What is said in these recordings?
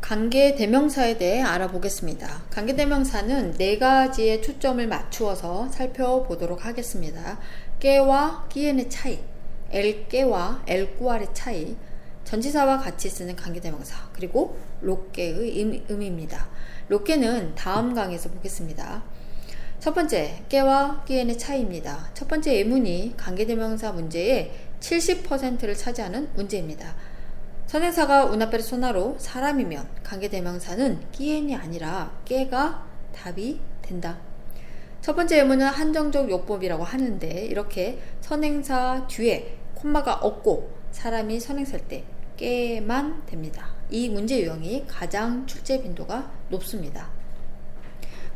관계 대명사에 대해 알아보겠습니다. 관계 대명사는 네 가지의 초점을 맞추어서 살펴보도록 하겠습니다. 깨와 끼엔의 차이, 엘깨와 엘꾸알의 차이, 전치사와 같이 쓰는 관계 대명사, 그리고 롯깨의 음, 의미입니다. 롯깨는 다음 강에서 보겠습니다. 첫 번째, 깨와 끼엔의 차이입니다. 첫 번째 예문이 관계 대명사 문제의 70%를 차지하는 문제입니다. 선행사가 운하페르 소나로 사람이면 관계대명사는 끼엔이 아니라 깨가 답이 된다. 첫 번째 예문은 한정적 요법이라고 하는데 이렇게 선행사 뒤에 콤마가 없고 사람이 선행사일 때 깨만 됩니다. 이 문제 유형이 가장 출제 빈도가 높습니다.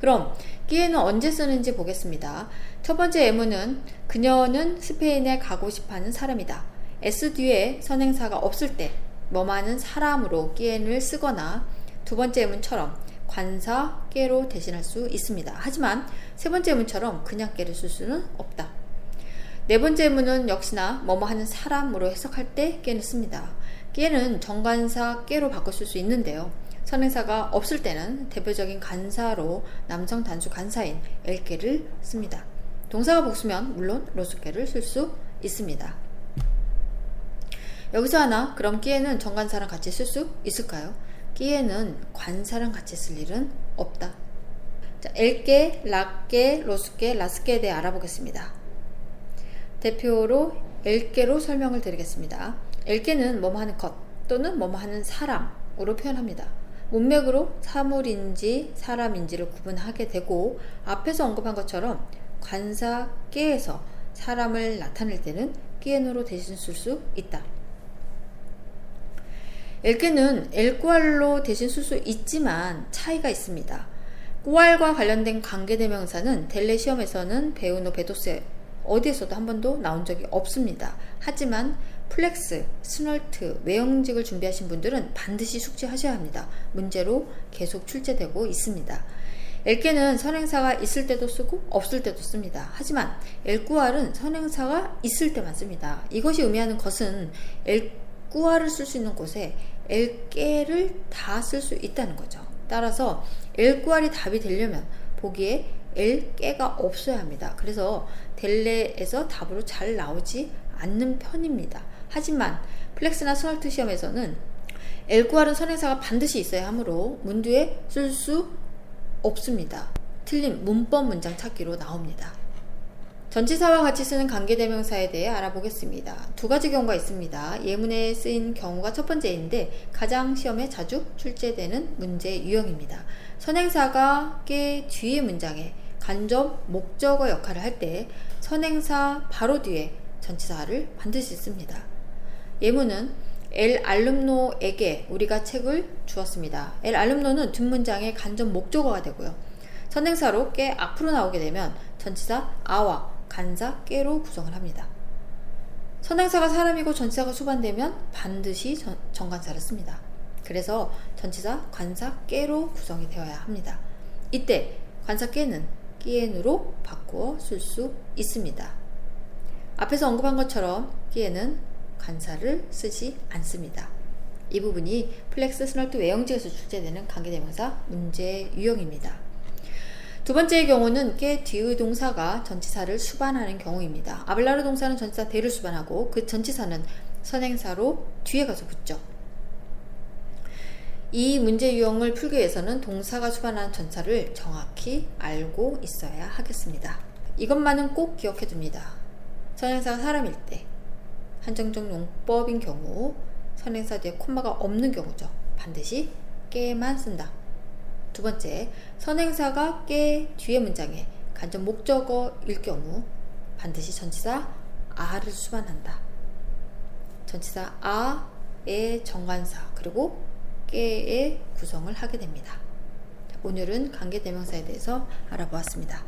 그럼 끼에는 언제 쓰는지 보겠습니다. 첫 번째 예문은 그녀는 스페인에 가고 싶어하는 사람이다. S 뒤에 선행사가 없을 때 뭐하는 사람으로 끼엔을 쓰거나 두 번째 예문처럼 관사 깨로 대신할 수 있습니다. 하지만 세 번째 예문처럼 그냥 깨를 쓸 수는 없다. 네 번째 예문은 역시나 뭐뭐 하는 사람으로 해석할 때 깨를 씁니다. 깨는 정관사 깨로 쓸수 있는데요. 선행사가 없을 때는 대표적인 간사로 남성 단수 간사인 엘깨를 씁니다. 동사가 복수면 물론 로스깨를 쓸 수 있습니다. 여기서 하나 그럼 끼에는 정관사랑 같이 쓸 수 있을까요? 끼에는 관사랑 같이 쓸 일은 없다. 자, 엘깨, 락깨, 로스깨, 라스깨에 대해 알아보겠습니다. 대표로 엘깨로 설명을 드리겠습니다. 엘깨는 뭐뭐 하는 것 또는 뭐뭐 하는 사람으로 표현합니다. 문맥으로 사물인지 사람인지를 구분하게 되고 앞에서 언급한 것처럼 관사 깨에서 사람을 나타낼 때는 끼엔으로 대신 쓸 수 있다. 엘깨는 엘꾸알로 대신 쓸 수 있지만 차이가 있습니다. 꾸알과 관련된 관계대명사는 델레 시험에서는 베우노 베도스 어디에서도 한 번도 나온 적이 없습니다. 하지만 플렉스, 스널트, 외형직을 준비하신 분들은 반드시 숙지하셔야 합니다. 문제로 계속 출제되고 있습니다. 엘게는 선행사가 있을 때도 쓰고 없을 때도 씁니다. 하지만 엘꾸알은 선행사가 있을 때만 씁니다. 이것이 의미하는 것은 엘꾸알을 쓸 수 있는 곳에 엘게를 다 쓸 수 있다는 거죠. 따라서 엘꾸알이 답이 되려면 보기에 엘깨가 없어야 합니다. 그래서 델레에서 답으로 잘 나오지 않는 편입니다. 하지만 플렉스나 스널트 시험에서는 엘구알은 선행사가 반드시 있어야 하므로 문두에 쓸 수 없습니다. 틀린 문법 문장 찾기로 나옵니다. 전치사와 같이 쓰는 관계대명사에 대해 알아보겠습니다. 두 가지 경우가 있습니다. 예문에 쓰인 경우가 첫 번째인데 가장 시험에 자주 출제되는 문제 유형입니다. 선행사가 깨 뒤의 문장에 간접 목적어 역할을 할 때 선행사 바로 뒤에 전치사를 반드시 씁니다. 예문은 엘 알룸노에게 우리가 책을 주었습니다. 엘 알룸노는 뒷문장의 간접 목적어가 되고요. 선행사로 깨 앞으로 나오게 되면 전치사 아와 간사 깨로 구성을 합니다. 선행사가 사람이고 전치사가 수반되면 반드시 전, 정관사를 씁니다. 그래서 전치사 관사 깨로 구성이 되어야 합니다. 이때 관사 깨는 끼엔으로 바꾸어 쓸 수 있습니다. 앞에서 언급한 것처럼 끼에는 관사를 쓰지 않습니다. 이 부분이 플렉스 스널트 외형지에서 출제되는 관계대명사 문제 유형입니다. 두 번째의 경우는 깨 뒤의 동사가 전치사를 수반하는 경우입니다. 아블라르 동사는 전치사 대를 수반하고 그 전치사는 선행사로 뒤에 가서 붙죠. 이 문제 유형을 풀기 위해서는 동사가 수반하는 전사를 정확히 알고 있어야 하겠습니다. 이것만은 꼭 기억해 둡니다. 선행사가 사람일 때 한정적 용법인 경우 선행사 뒤에 콤마가 없는 경우죠. 반드시 깨만 쓴다. 두 번째, 선행사가 깨 뒤에 문장에 간접 목적어일 경우 반드시 전치사 아를 수반한다. 전치사 아의 정관사 그리고 깨의 구성을 하게 됩니다. 오늘은 관계대명사에 대해서 알아보았습니다.